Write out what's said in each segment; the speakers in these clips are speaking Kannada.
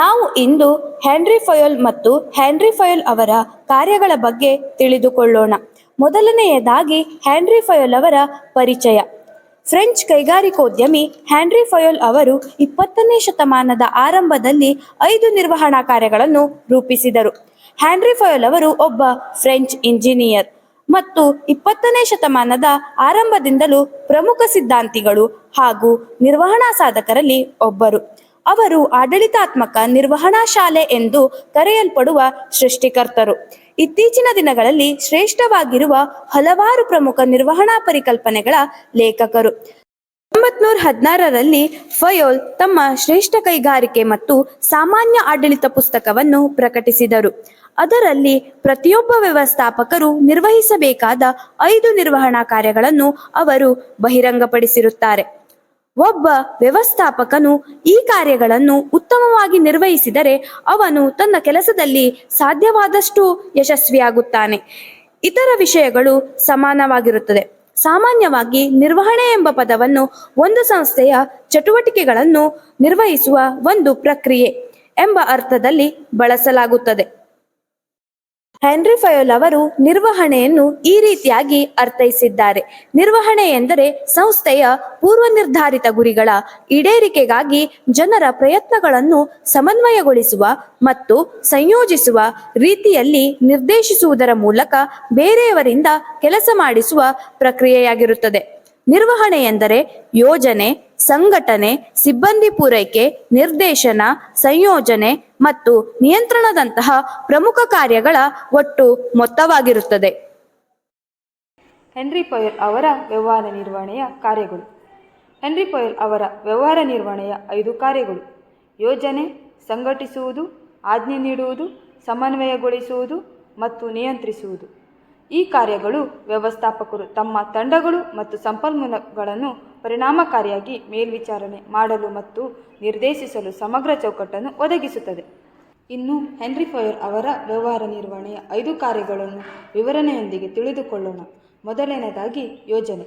ನಾವು ಇಂದು ಹೆನ್ರಿ ಫಯೋಲ್ ಮತ್ತು ಹೆನ್ರಿ ಫಯೋಲ್ ಅವರ ಕಾರ್ಯಗಳ ಬಗ್ಗೆ ತಿಳಿದುಕೊಳ್ಳೋಣ. ಮೊದಲನೆಯದಾಗಿ ಹೆನ್ರಿ ಫಯೋಲ್ ಅವರ ಪರಿಚಯ. ಫ್ರೆಂಚ್ ಕೈಗಾರಿಕೋದ್ಯಮಿ ಹ್ಯಾನ್ರಿ ಫಯೋಲ್ ಅವರು ಇಪ್ಪತ್ತನೇ ಶತಮಾನದ ಆರಂಭದಲ್ಲಿ ಐದು ನಿರ್ವಹಣಾ ಕಾರ್ಯಗಳನ್ನು ರೂಪಿಸಿದರು. ಹ್ಯಾನ್ರಿ ಫಯೋಲ್ ಅವರು ಒಬ್ಬ ಫ್ರೆಂಚ್ ಇಂಜಿನಿಯರ್ ಮತ್ತು ಇಪ್ಪತ್ತನೇ ಶತಮಾನದ ಆರಂಭದಿಂದಲೂ ಪ್ರಮುಖ ಸಿದ್ಧಾಂತಿಗಳು ಹಾಗೂ ನಿರ್ವಹಣಾ ಸಾಧಕರಲ್ಲಿ ಒಬ್ಬರು. ಅವರು ಆಡಳಿತಾತ್ಮಕ ನಿರ್ವಹಣಾ ಶಾಲೆ ಎಂದು ಕರೆಯಲ್ಪಡುವ ಸೃಷ್ಟಿಕರ್ತರು. ಇತ್ತೀಚಿನ ದಿನಗಳಲ್ಲಿ ಶ್ರೇಷ್ಠವಾಗಿರುವ ಹಲವಾರು ಪ್ರಮುಖ ನಿರ್ವಹಣಾ ಪರಿಕಲ್ಪನೆಗಳ ಲೇಖಕರು. ಒಂಬತ್ನೂರ ಹದಿನಾರರಲ್ಲಿ ಫಯೋಲ್ ತಮ್ಮ ಶ್ರೇಷ್ಠ ಕೈಗಾರಿಕೆ ಮತ್ತು ಸಾಮಾನ್ಯ ಆಡಳಿತ ಪುಸ್ತಕವನ್ನು ಪ್ರಕಟಿಸಿದರು. ಅದರಲ್ಲಿ ಪ್ರತಿಯೊಬ್ಬ ವ್ಯವಸ್ಥಾಪಕರು ನಿರ್ವಹಿಸಬೇಕಾದ ಐದು ನಿರ್ವಹಣಾ ಕಾರ್ಯಗಳನ್ನು ಅವರು ಬಹಿರಂಗಪಡಿಸಿರುತ್ತಾರೆ. ಒಬ್ಬ ವ್ಯವಸ್ಥಾಪಕನು ಈ ಕಾರ್ಯಗಳನ್ನು ಉತ್ತಮವಾಗಿ ನಿರ್ವಹಿಸಿದರೆ ಅವನು ತನ್ನ ಕೆಲಸದಲ್ಲಿ ಸಾಧ್ಯವಾದಷ್ಟು ಯಶಸ್ವಿಯಾಗುತ್ತಾನೆ. ಇತರ ವಿಷಯಗಳು ಸಮಾನವಾಗಿರುತ್ತದೆ. ಸಾಮಾನ್ಯವಾಗಿ ನಿರ್ವಹಣೆ ಎಂಬ ಪದವನ್ನು ಒಂದು ಸಂಸ್ಥೆಯ ಚಟುವಟಿಕೆಗಳನ್ನು ನಿರ್ವಹಿಸುವ ಒಂದು ಪ್ರಕ್ರಿಯೆ ಎಂಬ ಅರ್ಥದಲ್ಲಿ ಬಳಸಲಾಗುತ್ತದೆ. ಹೆನ್ರಿ ಫಯೋಲ್ ಅವರು ನಿರ್ವಹಣೆಯನ್ನು ಈ ರೀತಿಯಾಗಿ ಅರ್ಥೈಸಿದ್ದಾರೆ. ನಿರ್ವಹಣೆ ಎಂದರೆ ಸಂಸ್ಥೆಯ ಪೂರ್ವ ನಿರ್ಧಾರಿತ ಗುರಿಗಳ ಈಡೇರಿಕೆಗಾಗಿ ಜನರ ಪ್ರಯತ್ನಗಳನ್ನು ಸಮನ್ವಯಗೊಳಿಸುವ ಮತ್ತು ಸಂಯೋಜಿಸುವ ರೀತಿಯಲ್ಲಿ ನಿರ್ದೇಶಿಸುವುದರ ಮೂಲಕ ಬೇರೆಯವರಿಂದ ಕೆಲಸ ಮಾಡಿಸುವ ಪ್ರಕ್ರಿಯೆಯಾಗಿರುತ್ತದೆ. ನಿರ್ವಹಣೆ ಎಂದರೆ ಯೋಜನೆ, ಸಂಘಟನೆ, ಸಿಬ್ಬಂದಿ ಪೂರೈಕೆ, ನಿರ್ದೇಶನ, ಸಂಯೋಜನೆ ಮತ್ತು ನಿಯಂತ್ರಣದಂತಹ ಪ್ರಮುಖ ಕಾರ್ಯಗಳ ಒಟ್ಟು ಮೊತ್ತವಾಗಿರುತ್ತದೆ. ಹೆನ್ರಿ ಪೊಯಲ್ ಅವರ ವ್ಯವಹಾರ ನಿರ್ವಹಣೆಯ ಕಾರ್ಯಗಳು. ಹೆನ್ರಿ ಪೊಯಲ್ ಅವರ ವ್ಯವಹಾರ ನಿರ್ವಹಣೆಯ ಐದು ಕಾರ್ಯಗಳು. ಯೋಜನೆ, ಸಂಘಟಿಸುವುದು, ಆಜ್ಞೆ ನೀಡುವುದು, ಸಮನ್ವಯಗೊಳಿಸುವುದು ಮತ್ತು ನಿಯಂತ್ರಿಸುವುದು. ಈ ಕಾರ್ಯಗಳು ವ್ಯವಸ್ಥಾಪಕರು ತಮ್ಮ ತಂಡಗಳು ಮತ್ತು ಸಂಪನ್ಮೂಲಗಳನ್ನು ಪರಿಣಾಮಕಾರಿಯಾಗಿ ಮೇಲ್ವಿಚಾರಣೆ ಮಾಡಲು ಮತ್ತು ನಿರ್ದೇಶಿಸಲು ಸಮಗ್ರ ಚೌಕಟ್ಟನ್ನು ಒದಗಿಸುತ್ತದೆ. ಇನ್ನು ಹೆನ್ರಿ ಫಯರ್ ಅವರ ವ್ಯವಹಾರ ನಿರ್ವಹಣೆಯ ಐದು ಕಾರ್ಯಗಳನ್ನು ವಿವರಣೆಯೊಂದಿಗೆ ತಿಳಿದುಕೊಳ್ಳೋಣ. ಮೊದಲನೆಯದಾಗಿ ಯೋಜನೆ.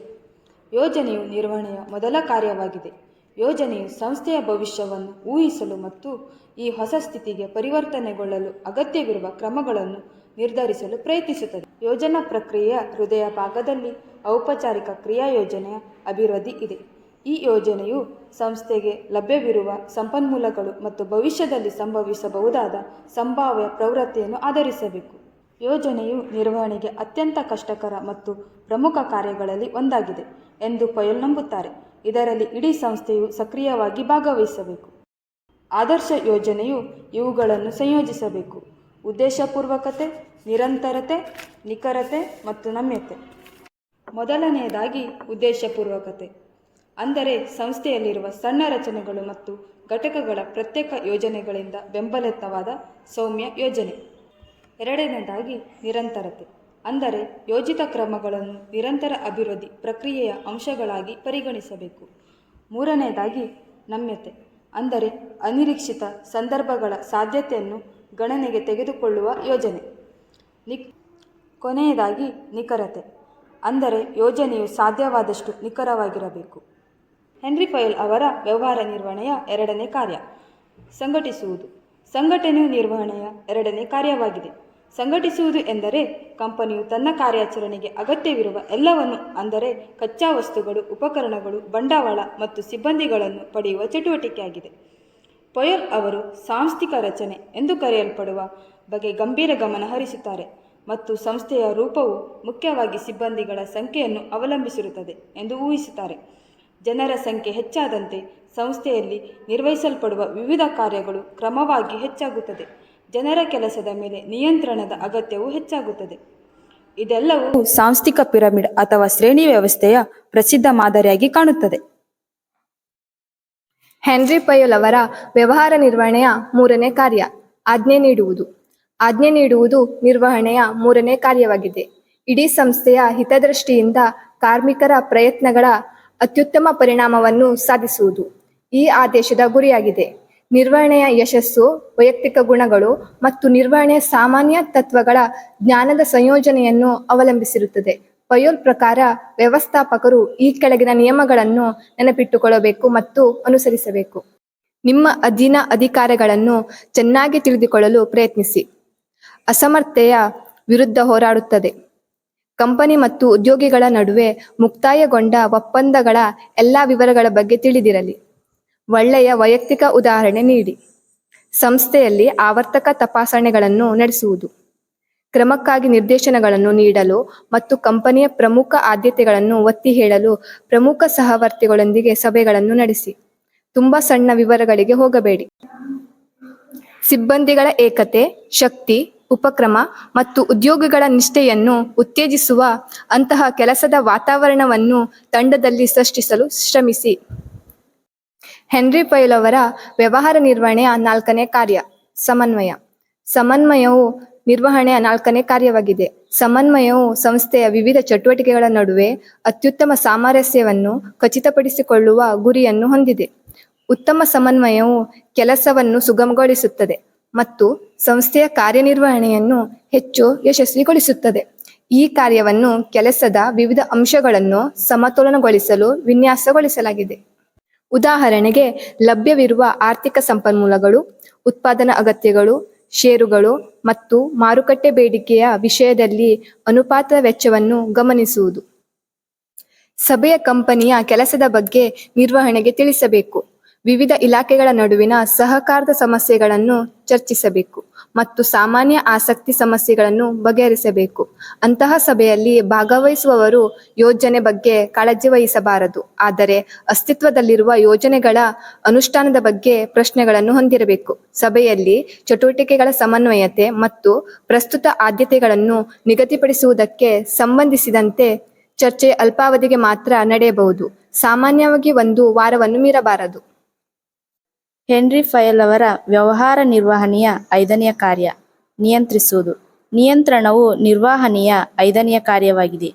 ಯೋಜನೆಯು ನಿರ್ವಹಣೆಯ ಮೊದಲ ಕಾರ್ಯವಾಗಿದೆ. ಯೋಜನೆಯು ಸಂಸ್ಥೆಯ ಭವಿಷ್ಯವನ್ನು ಊಹಿಸಲು ಮತ್ತು ಈ ಹೊಸ ಸ್ಥಿತಿಗೆ ಪರಿವರ್ತನೆಗೊಳ್ಳಲು ಅಗತ್ಯವಿರುವ ಕ್ರಮಗಳನ್ನು ನಿರ್ಧರಿಸಲು ಪ್ರಯತ್ನಿಸುತ್ತದೆ. ಯೋಜನಾ ಪ್ರಕ್ರಿಯೆಯ ಹೃದಯ ಭಾಗದಲ್ಲಿ ಔಪಚಾರಿಕ ಕ್ರಿಯಾ ಯೋಜನೆಯ ಅಭಿವೃದ್ಧಿ ಇದೆ. ಈ ಯೋಜನೆಯು ಸಂಸ್ಥೆಗೆ ಲಭ್ಯವಿರುವ ಸಂಪನ್ಮೂಲಗಳು ಮತ್ತು ಭವಿಷ್ಯದಲ್ಲಿ ಸಂಭವಿಸಬಹುದಾದ ಸಂಭಾವ್ಯ ಪ್ರವೃತ್ತಿಯನ್ನು ಆಧರಿಸಬೇಕು. ಯೋಜನೆಯು ನಿರ್ವಹಣೆಗೆ ಅತ್ಯಂತ ಕಷ್ಟಕರ ಮತ್ತು ಪ್ರಮುಖ ಕಾರ್ಯಗಳಲ್ಲಿ ಒಂದಾಗಿದೆ ಎಂದು ಪೊಯಲ್ ನಂಬುತ್ತಾರೆ. ಇದರಲ್ಲಿ ಇಡೀ ಸಂಸ್ಥೆಯು ಸಕ್ರಿಯವಾಗಿ ಭಾಗವಹಿಸಬೇಕು. ಆದರ್ಶ ಯೋಜನೆಯು ಇವುಗಳನ್ನು ಸಂಯೋಜಿಸಬೇಕು. ಉದ್ದೇಶಪೂರ್ವಕತೆ, ನಿರಂತರತೆ, ನಿಖರತೆ ಮತ್ತು ನಮ್ಯತೆ. ಮೊದಲನೆಯದಾಗಿ ಉದ್ದೇಶಪೂರ್ವಕತೆ. ಅಂದರೆ ಸಂಸ್ಥೆಯಲ್ಲಿರುವ ಸಣ್ಣ ರಚನೆಗಳು ಮತ್ತು ಘಟಕಗಳ ಪ್ರತ್ಯೇಕ ಯೋಜನೆಗಳಿಂದ ಬೆಂಬಲಿತವಾದ ಸೌಮ್ಯ ಯೋಜನೆ. ಎರಡನೇದಾಗಿ ನಿರಂತರತೆ. ಅಂದರೆ ಯೋಜಿತ ಕ್ರಮಗಳನ್ನು ನಿರಂತರ ಅಭಿವೃದ್ಧಿ ಪ್ರಕ್ರಿಯೆಯ ಅಂಶಗಳಾಗಿ ಪರಿಗಣಿಸಬೇಕು. ಮೂರನೆಯದಾಗಿ ನಮ್ಯತೆ, ಅಂದರೆ ಅನಿರೀಕ್ಷಿತ ಸಂದರ್ಭಗಳ ಸಾಧ್ಯತೆಯನ್ನು ಗಣನೆಗೆ ತೆಗೆದುಕೊಳ್ಳುವ ಯೋಜನೆ. ನಿಕ್, ಕೊನೆಯದಾಗಿ ನಿಖರತೆ, ಅಂದರೆ ಯೋಜನೆಯು ಸಾಧ್ಯವಾದಷ್ಟು ನಿಖರವಾಗಿರಬೇಕು. ಹೆನ್ರಿ ಫಯಲ್ ಅವರ ವ್ಯವಹಾರ ನಿರ್ವಹಣೆಯ ಎರಡನೇ ಕಾರ್ಯ, ಸಂಘಟಿಸುವುದು. ಸಂಘಟನೆಯು ನಿರ್ವಹಣೆಯ ಎರಡನೇ ಕಾರ್ಯವಾಗಿದೆ. ಸಂಘಟಿಸುವುದು ಎಂದರೆ ಕಂಪನಿಯು ತನ್ನ ಕಾರ್ಯಾಚರಣೆಗೆ ಅಗತ್ಯವಿರುವ ಎಲ್ಲವನ್ನು, ಅಂದರೆ ಕಚ್ಚಾ ವಸ್ತುಗಳು, ಉಪಕರಣಗಳು, ಬಂಡವಾಳ ಮತ್ತು ಸಿಬ್ಬಂದಿಗಳನ್ನು ಪಡೆಯುವ ಚಟುವಟಿಕೆಯಾಗಿದೆ. ಪೊಯಲ್ ಅವರು ಸಾಂಸ್ಥಿಕ ರಚನೆ ಎಂದು ಕರೆಯಲ್ಪಡುವ ಬಗ್ಗೆ ಗಂಭೀರ ಗಮನ ಹರಿಸುತ್ತಾರೆ ಮತ್ತು ಸಂಸ್ಥೆಯ ರೂಪವು ಮುಖ್ಯವಾಗಿ ಸಿಬ್ಬಂದಿಗಳ ಸಂಖ್ಯೆಯನ್ನು ಅವಲಂಬಿಸಿರುತ್ತದೆ ಎಂದು ಊಹಿಸುತ್ತಾರೆ. ಜನರ ಸಂಖ್ಯೆ ಹೆಚ್ಚಾದಂತೆ ಸಂಸ್ಥೆಯಲ್ಲಿ ನಿರ್ವಹಿಸಲ್ಪಡುವ ವಿವಿಧ ಕಾರ್ಯಗಳು ಕ್ರಮವಾಗಿ ಹೆಚ್ಚಾಗುತ್ತದೆ. ಜನರ ಕೆಲಸದ ಮೇಲೆ ನಿಯಂತ್ರಣದ ಅಗತ್ಯವು ಹೆಚ್ಚಾಗುತ್ತದೆ. ಇದೆಲ್ಲವೂ ಸಾಂಸ್ಥಿಕ ಪಿರಮಿಡ್ ಅಥವಾ ಶ್ರೇಣಿ ವ್ಯವಸ್ಥೆಯ ಪ್ರಸಿದ್ಧ ಮಾದರಿಯಾಗಿ ಕಾಣುತ್ತದೆ. ಹೆನ್ರಿ ಪಯೋಲ್ ಅವರ ವ್ಯವಹಾರ ನಿರ್ವಹಣೆಯ ಮೂರನೇ ಕಾರ್ಯ ಆಜ್ಞೆ ನೀಡುವುದು. ಆಜ್ಞೆ ನೀಡುವುದು ನಿರ್ವಹಣೆಯ ಮೂರನೇ ಕಾರ್ಯವಾಗಿದೆ. ಇಡೀ ಸಂಸ್ಥೆಯ ಹಿತದೃಷ್ಟಿಯಿಂದ ಕಾರ್ಮಿಕರ ಪ್ರಯತ್ನಗಳ ಅತ್ಯುತ್ತಮ ಪರಿಣಾಮವನ್ನು ಸಾಧಿಸುವುದು ಈ ಆದೇಶದ ಗುರಿಯಾಗಿದೆ. ನಿರ್ವಹಣೆಯ ಯಶಸ್ಸು, ವೈಯಕ್ತಿಕ ಗುಣಗಳು ಮತ್ತು ನಿರ್ವಹಣೆಯ ಸಾಮಾನ್ಯ ತತ್ವಗಳ ಜ್ಞಾನದ ಸಂಯೋಜನೆಯನ್ನು ಅವಲಂಬಿಸಿರುತ್ತದೆ. ಪಯೋಲ್ ಪ್ರಕಾರ ವ್ಯವಸ್ಥಾಪಕರು ಈ ಕೆಳಗಿನ ನಿಯಮಗಳನ್ನು ನೆನಪಿಟ್ಟುಕೊಳ್ಳಬೇಕು ಮತ್ತು ಅನುಸರಿಸಬೇಕು. ನಿಮ್ಮ ಅಧೀನ ಅಧಿಕಾರಗಳನ್ನು ಚೆನ್ನಾಗಿ ತಿಳಿದುಕೊಳ್ಳಲು ಪ್ರಯತ್ನಿಸಿ. ಅಸಮರ್ಥತೆಯ ವಿರುದ್ಧ ಹೋರಾಡುತ್ತದೆ. ಕಂಪನಿ ಮತ್ತು ಉದ್ಯೋಗಿಗಳ ನಡುವೆ ಮುಕ್ತಾಯಗೊಂಡ ಒಪ್ಪಂದಗಳ ಎಲ್ಲಾ ವಿವರಗಳ ಬಗ್ಗೆ ತಿಳಿದಿರಲಿ. ಒಳ್ಳೆಯ ವೈಯಕ್ತಿಕ ಉದಾಹರಣೆ ನೀಡಿ. ಸಂಸ್ಥೆಯಲ್ಲಿ ಆವರ್ತಕ ತಪಾಸಣೆಗಳನ್ನು ನಡೆಸುವುದು. ಕ್ರಮಕ್ಕಾಗಿ ನಿರ್ದೇಶನಗಳನ್ನು ನೀಡಲು ಮತ್ತು ಕಂಪನಿಯ ಪ್ರಮುಖ ಆದ್ಯತೆಗಳನ್ನು ಒತ್ತಿ ಹೇಳಲು ಪ್ರಮುಖ ಸಹವರ್ತಿಗಳೊಂದಿಗೆ ಸಭೆಗಳನ್ನು ನಡೆಸಿ. ತುಂಬಾ ಸಣ್ಣ ವಿವರಗಳಿಗೆ ಹೋಗಬೇಡಿ. ಸಿಬ್ಬಂದಿಗಳ ಏಕತೆ, ಶಕ್ತಿ, ಉಪಕ್ರಮ ಮತ್ತು ಉದ್ಯೋಗಿಗಳ ನಿಷ್ಠೆಯನ್ನು ಉತ್ತೇಜಿಸುವ ಅಂತಹ ಕೆಲಸದ ವಾತಾವರಣವನ್ನು ತಂಡದಲ್ಲಿ ಸೃಷ್ಟಿಸಲು ಶ್ರಮಿಸಿ. ಹೆನ್ರಿ ಪೈಲ್ ಅವರ ವ್ಯವಹಾರ ನಿರ್ವಹಣೆಯ ನಾಲ್ಕನೇ ಕಾರ್ಯ, ಸಮನ್ವಯ. ಸಮನ್ವಯವು ನಿರ್ವಹಣೆಯ ನಾಲ್ಕನೇ ಕಾರ್ಯವಾಗಿದೆ. ಸಮನ್ವಯವು ಸಂಸ್ಥೆಯ ವಿವಿಧ ಚಟುವಟಿಕೆಗಳ ನಡುವೆ ಅತ್ಯುತ್ತಮ ಸಾಮರಸ್ಯವನ್ನು ಖಚಿತಪಡಿಸಿಕೊಳ್ಳುವ ಗುರಿಯನ್ನು ಹೊಂದಿದೆ. ಉತ್ತಮ ಸಮನ್ವಯವು ಕೆಲಸವನ್ನು ಸುಗಮಗೊಳಿಸುತ್ತದೆ ಮತ್ತು ಸಂಸ್ಥೆಯ ಕಾರ್ಯನಿರ್ವಹಣೆಯನ್ನು ಹೆಚ್ಚು ಯಶಸ್ವಿಗೊಳಿಸುತ್ತದೆ. ಈ ಕಾರ್ಯವನ್ನು ಕೆಲಸದ ವಿವಿಧ ಅಂಶಗಳನ್ನು ಸಮತೋಲನಗೊಳಿಸಲು ವಿನ್ಯಾಸಗೊಳಿಸಲಾಗಿದೆ. ಉದಾಹರಣೆಗೆ, ಲಭ್ಯವಿರುವ ಆರ್ಥಿಕ ಸಂಪನ್ಮೂಲಗಳು, ಉತ್ಪಾದನಾ ಅಗತ್ಯಗಳು, ಷೇರುಗಳು ಮತ್ತು ಮಾರುಕಟ್ಟೆ ಬೇಡಿಕೆಯ ವಿಷಯದಲ್ಲಿ ಅನುಪಾತ ವೆಚ್ಚವನ್ನು ಗಮನಿಸುವುದು. ಸಭೆಯ ಕಂಪನಿಯ ಕೆಲಸದ ಬಗ್ಗೆ ನಿರ್ವಹಣೆಗೆ ತಿಳಿಸಬೇಕು. ವಿವಿಧ ಇಲಾಖೆಗಳ ನಡುವಿನ ಸಹಕಾರದ ಸಮಸ್ಯೆಗಳನ್ನು ಚರ್ಚಿಸಬೇಕು ಮತ್ತು ಸಾಮಾನ್ಯ ಆಸಕ್ತಿ ಸಮಸ್ಯೆಗಳನ್ನು ಬಗೆಹರಿಸಬೇಕು. ಅಂತಹ ಸಭೆಯಲ್ಲಿ ಭಾಗವಹಿಸುವವರು ಯೋಜನೆ ಬಗ್ಗೆ ಕಾಳಜಿ ವಹಿಸಬಾರದು. ಆದರೆ ಅಸ್ತಿತ್ವದಲ್ಲಿರುವ ಯೋಜನೆಗಳ ಅನುಷ್ಠಾನದ ಬಗ್ಗೆ ಪ್ರಶ್ನೆಗಳನ್ನು ಹೊಂದಿರಬೇಕು. ಸಭೆಯಲ್ಲಿ ಚಟುವಟಿಕೆಗಳ ಸಮನ್ವಯತೆ ಮತ್ತು ಪ್ರಸ್ತುತ ಆದ್ಯತೆಗಳನ್ನು ನಿಗದಿಪಡಿಸುವುದಕ್ಕೆ ಸಂಬಂಧಿಸಿದಂತೆ ಚರ್ಚೆ ಅಲ್ಪಾವಧಿಗೆ ಮಾತ್ರ ನಡೆಯಬಹುದು. ಸಾಮಾನ್ಯವಾಗಿ ಒಂದು ವಾರವನ್ನು ಮೀರಬಾರದು. ಹೆನ್ರಿ ಫಯಲ್ ಅವರ ವ್ಯವಹಾರ ನಿರ್ವಹಣೆಯ ಐದನೆಯ ಕಾರ್ಯ, ನಿಯಂತ್ರಿಸುವುದು. ನಿಯಂತ್ರಣವು ನಿರ್ವಹಣೆಯ ಐದನೆಯ ಕಾರ್ಯವಾಗಿದೆ.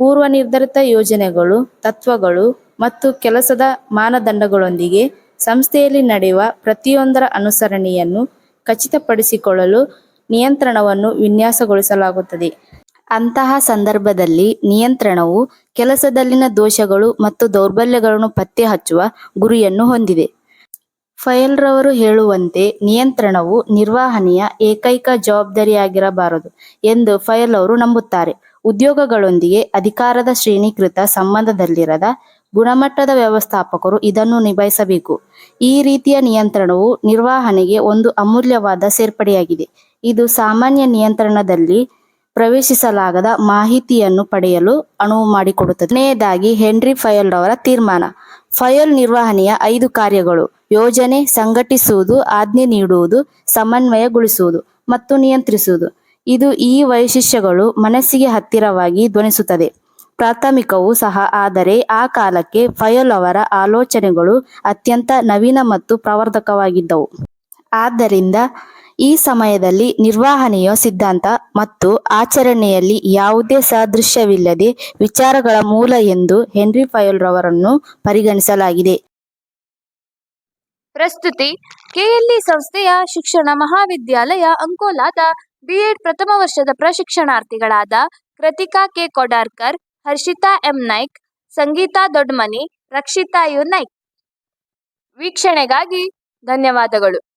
ಪೂರ್ವ ನಿರ್ಧರಿತ ಯೋಜನೆಗಳು, ತತ್ವಗಳು ಮತ್ತು ಕೆಲಸದ ಮಾನದಂಡಗಳೊಂದಿಗೆ ಸಂಸ್ಥೆಯಲ್ಲಿ ನಡೆಯುವ ಪ್ರತಿಯೊಂದರ ಅನುಸರಣೆಯನ್ನು ಖಚಿತಪಡಿಸಿಕೊಳ್ಳಲು ನಿಯಂತ್ರಣವನ್ನು ವಿನ್ಯಾಸಗೊಳಿಸಲಾಗುತ್ತದೆ. ಅಂತಹ ಸಂದರ್ಭದಲ್ಲಿ ನಿಯಂತ್ರಣವು ಕೆಲಸದಲ್ಲಿನ ದೋಷಗಳು ಮತ್ತು ದೌರ್ಬಲ್ಯಗಳನ್ನು ಪತ್ತೆ ಹಚ್ಚುವ ಗುರಿಯನ್ನು ಹೊಂದಿದೆ. ಫಯಲ್ರವರು ಹೇಳುವಂತೆ ನಿಯಂತ್ರಣವು ನಿರ್ವಹಣೆಯ ಏಕೈಕ ಜವಾಬ್ದಾರಿಯಾಗಿರಬಾರದು ಎಂದು ಫಯಲ್ ಅವರು ನಂಬುತ್ತಾರೆ. ಉದ್ಯೋಗಗಳೊಂದಿಗೆ ಅಧಿಕಾರದ ಶ್ರೇಣೀಕೃತ ಸಂಬಂಧದಲ್ಲಿರದ ಗುಣಮಟ್ಟದ ವ್ಯವಸ್ಥಾಪಕರು ಇದನ್ನು ನಿಭಾಯಿಸಬೇಕು. ಈ ರೀತಿಯ ನಿಯಂತ್ರಣವು ನಿರ್ವಹಣೆಗೆ ಒಂದು ಅಮೂಲ್ಯವಾದ ಸೇರ್ಪಡೆಯಾಗಿದೆ. ಇದು ಸಾಮಾನ್ಯ ನಿಯಂತ್ರಣದಲ್ಲಿ ಪ್ರವೇಶಿಸಲಾಗದ ಮಾಹಿತಿಯನ್ನು ಪಡೆಯಲು ಅನುವು ಮಾಡಿಕೊಡುತ್ತದೆ. ಕೊನೆಯದಾಗಿ ಹೆನ್ರಿ ಫಯಲ್ ರವರ ತೀರ್ಮಾನ. ಫಯಲ್ ನಿರ್ವಹಣೆಯ ಐದು ಕಾರ್ಯಗಳು. ಯೋಜನೆ ಸಂಘಟಿಸುವುದು, ಆಜ್ಞೆ ನೀಡುವುದು, ಸಮನ್ವಯಗೊಳಿಸುವುದು ಮತ್ತು ನಿಯಂತ್ರಿಸುವುದು. ಇದು ಈ ವೈಶಿಷ್ಟ್ಯಗಳು ಮನಸ್ಸಿಗೆ ಹತ್ತಿರವಾಗಿ ಧ್ವನಿಸುತ್ತದೆ. ಪ್ರಾಥಮಿಕವೂ ಸಹ, ಆದರೆ ಆ ಕಾಲಕ್ಕೆ ಫಯಲ್ ಅವರ ಆಲೋಚನೆಗಳು ಅತ್ಯಂತ ನವೀನ ಮತ್ತು ಪ್ರವರ್ಧಕವಾಗಿದ್ದವು. ಆದ್ದರಿಂದ ಈ ಸಮಯದಲ್ಲಿ ನಿರ್ವಹಣೆಯ ಸಿದ್ಧಾಂತ ಮತ್ತು ಆಚರಣೆಯಲ್ಲಿ ಯಾವುದೇ ಸಾದೃಶ್ಯವಿಲ್ಲದೆ ವಿಚಾರಗಳ ಮೂಲ ಎಂದು ಹೆನ್ರಿ ಫಯಲ್ ರವರನ್ನು ಪರಿಗಣಿಸಲಾಗಿದೆ. ಪ್ರಸ್ತುತಿ, ಕೆಎಲ್ಇ ಸಂಸ್ಥೆಯ ಶಿಕ್ಷಣ ಮಹಾವಿದ್ಯಾಲಯ ಅಂಕೋಲಾದ ಬಿಎಡ್ ಪ್ರಥಮ ವರ್ಷದ ಪ್ರಶಿಕ್ಷಣಾರ್ಥಿಗಳಾದ Krithika K. Kodarkar, Harshitha M. Naik, Sangeetha Dodmani, Rakshitha U. Naik. ವೀಕ್ಷಣೆಗಾಗಿ ಧನ್ಯವಾದಗಳು.